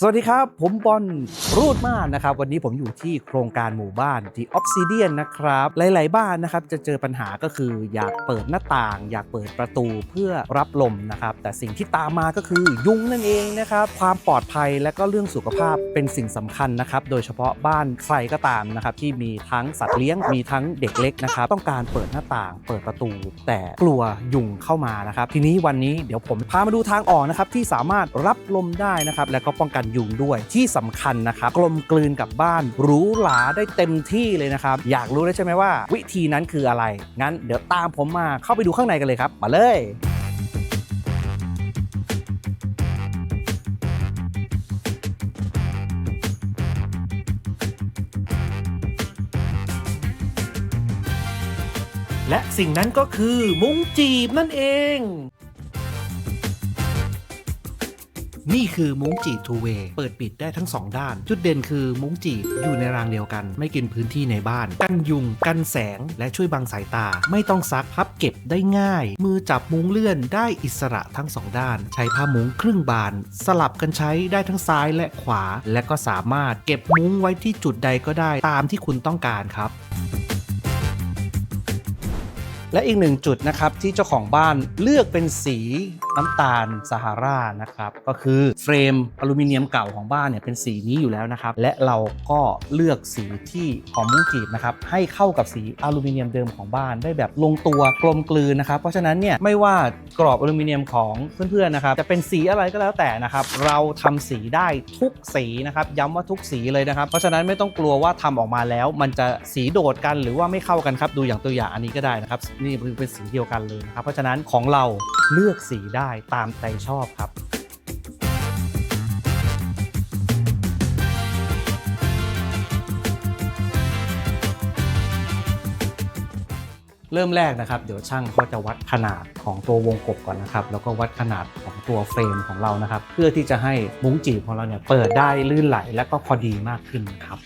สวัสดีครับ ผมบอลรูดมานนะครับ วันนี้ผมอยู่ที่โครงการหมู่บ้าน The Obsidian นนะครับ หลาย ๆ บ้านนะครับจะเจอปัญหาก็คืออยากเปิดหน้าต่าง อยากเปิดประตูเพื่อรับลมนะครับ แต่สิ่งที่ตามมาก็คือยุงนั่นเองนะครับ ความปลอดภัยและก็เรื่องสุขภาพเป็นสิ่งสำคัญนะครับ โดยเฉพาะบ้านใครก็ตามนะครับที่มีทั้งสัตว์เลี้ยงมีทั้งเด็กเล็กนะครับต้องการเปิดหน้าต่าง เปิดประตู แต่กลัวยุงเข้ามานะครับ ทีนี้วันนี้เดี๋ยวผมพามาดูทางออกนะครับที่สามารถรับลมได้นะครับและก็ป้องกันยุงด้วย ที่สำคัญนะครับกลมกลืนกับบ้านหรูหราได้เต็มที่เลยนะครับ อยากรู้แล้วใช่ไหมว่า วิธีนั้นคืออะไร งั้นเดี๋ยวตามผมมาเข้าไปดูข้างในกันเลยครับ มาเลยและสิ่งนั้นก็คือมุ้งจีบนั่นเอง นี่คือมุ้งจีบทูเวย์เปิดปิดได้ทั้ง 2 ด้าน จุดเด่นคือมุ้งจีบอยู่ในรางเดียวกัน ไม่กินพื้นที่ในบ้าน กันยุง กันแสง และช่วยบังสายตา ไม่ต้องซักพับเก็บได้ง่าย มือจับมุ้งเลื่อนได้อิสระทั้ง 2 ด้าน ใช้ผ้ามุ้งครึ่งบาน สลับกันใช้ได้ทั้งซ้ายและขวา และก็สามารถเก็บมุ้งไว้ที่จุดใดก็ได้ตามที่คุณต้องการครับและอีกหนึ่งจุดนะครับที่เจ้าของบ้านเลือกเป็นสี น้ำตาลซาฮารานะครับก็คือเฟรมอลูมิเนียมเก่าของบ้านเนี่ยเป็นสีนี้อยู่แล้วนะครับและเราก็เลือกสีที่ของมุ้งจีบนะครับให้เข้ากับสีอลูมิเนียมเดิมของบ้านได้แบบลงตัวกลมกลืนนะครับเพราะฉะนั้นเนี่ยไม่ว่ากรอบอลูมิเนียมของเพื่อนๆนะครับจะเป็นสีอะไรก็แล้วแต่นะครับเราทำสีได้ทุกสีนะครับย้ำว่าทุกสีเลยนะครับ เพราะฉะนั้นไม่ต้องกลัวว่าทำออกมาแล้ว มันจะสีโดดกันหรือว่าไม่เข้ากันครับดูอย่างตัวอย่างอันนี้ก็ได้นะครับนี่คือเป็นสีเดียวกันเลยนะครับเพราะฉะนั้นของเรา เลือกสีได้ตามใจชอบครับเริ่มแรกนะครับเดี๋ยวช่างเขาจะวัดขนาดของตัววงกบก่อนนะครับ แล้วก็วัดขนาดของตัวเฟรมของเรานะครับ เพื่อที่จะให้มุ้งจีบของเราเนี่ยเปิดได้ลื่นไหลและก็พอดีมากขึ้นนครับ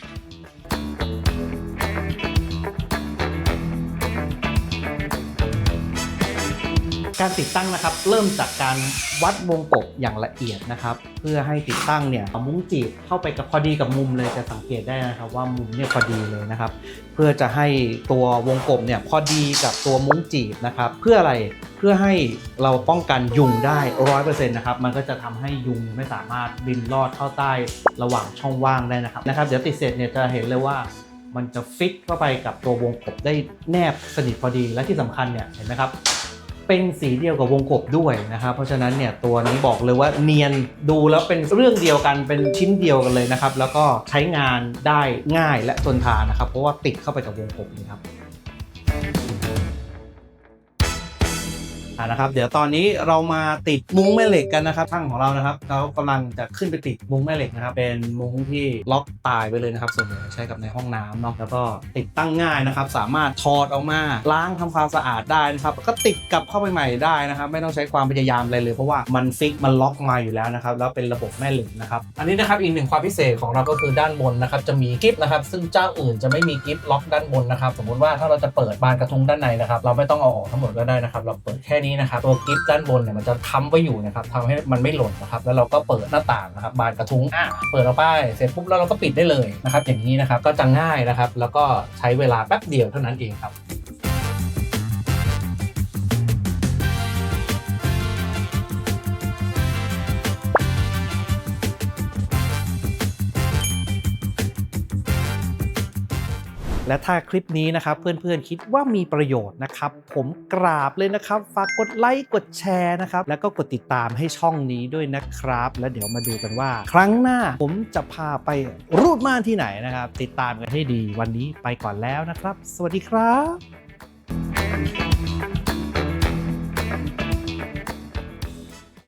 การติดตั้งนะครับเริ่มจากการวัดวงกบอย่างละเอียดนะครับ เพื่อให้ติดตั้งเนี่ยเอามุ้งจีบเข้าไปกับพอดีกับมุมเลยจะสังเกตได้นะครับ ว่ามุมเนี่ยพอดีเลยนะครับ เพื่อจะให้ตัววงกบเนี่ยพอดีกับตัวมุ้งจีบนะครับ เพื่ออะไรเพื่อให้เราป้องกันยุงได้ร้อยเปอร์เซ็นต์นะครับมันก็จะทำให้ยุงไม่สามารถบินลอดเข้าใต้ระหว่างช่องว่างได้นะครับนะครับเดี๋ยวติดเสร็จเนี่ยจะเห็นเลยว่ามันจะฟิตเข้าไปกับตัววงกบได้แนบสนิทพอดีและที่สำคัญเนี่ยเห็นไหมครับ เป็นสีเดียวกับวงกบด้วยนะครับเพราะฉะนั้นเนี่ยตัวนี้บอกเลยว่าเนียนดูแล้วเป็นเรื่องเดียวกันเป็นชิ้นเดียวกันเลยนะครับแล้วก็ใช้งานได้ง่ายและทนทานนะครับเพราะว่าติดเข้าไปกับวงกบนี่ครับ อ่านะครับ เดี๋ยวตอนนี้เรามาติดมุ้งแม่เหล็กกันนะครับช่างของเรานะครับเขากำลังจะขึ้นไปติดมุ้งแม่เหล็กนะครับเป็นมุ้งที่ล็อกตายไปเลยนะครับ ส่วนใหญ่ใช้กับในห้องน้ำเนาะแล้วก็ติดตั้งง่ายนะครับ สามารถถอดออกมาล้างทำความสะอาดได้นะครับก็ติดกลับเข้าไปใหม่ได้นะครับ ไม่ต้องใช้ความพยายามอะไรเลยเพราะว่ามันฟิกมันล็อกมาอยู่แล้วนะครับแล้วเป็นระบบแม่เหล็กนะครับอันนี้นะครับอีกหนึ่งความพิเศษของเราก็คือด้านบนนะครับจะมีกิฟต์นะครับ ซึ่งเจ้าอื่นจะไม่มีกิฟต์ล็อกด้านบนนะครับ สมมติว่าถ้าเราจะเปิดบานกระทุงด้านในนะครับ เราไม่ต้องเอาออกทั้งหมดก็ได้นะครับ เราเปิดแค่นี้นะครับตัวกิฟต์ด้านบนเนี่ยมันจะค้ำไว้อยู่นะครับทำให้มันไม่หล่นนะครับแล้วเราก็เปิดหน้าต่างนะครับบานกระทุงอะเปิดออกไปเสร็จปุ๊บแล้วเราก็ปิดได้เลยนะครับอย่างนี้นะครับก็จะง่ายนะครับแล้วก็ใช้เวลาแป๊บเดียวเท่านั้นเองครับ และถ้าคลิปนี้นะครับเพื่อนๆคิดว่ามีประโยชน์นะครับ ผมกราบเลยนะครับ ฝากกดไลค์กดแชร์นะครับ แล้วก็กดติดตามให้ช่องนี้ด้วยนะครับ แล้วเดี๋ยวมาดูกันว่า ครั้งหน้าผมจะพาไปรูดม่านที่ไหนนะครับ ติดตามกันให้ดีวันนี้ไปก่อนแล้วนะครับ สวัสดีครับ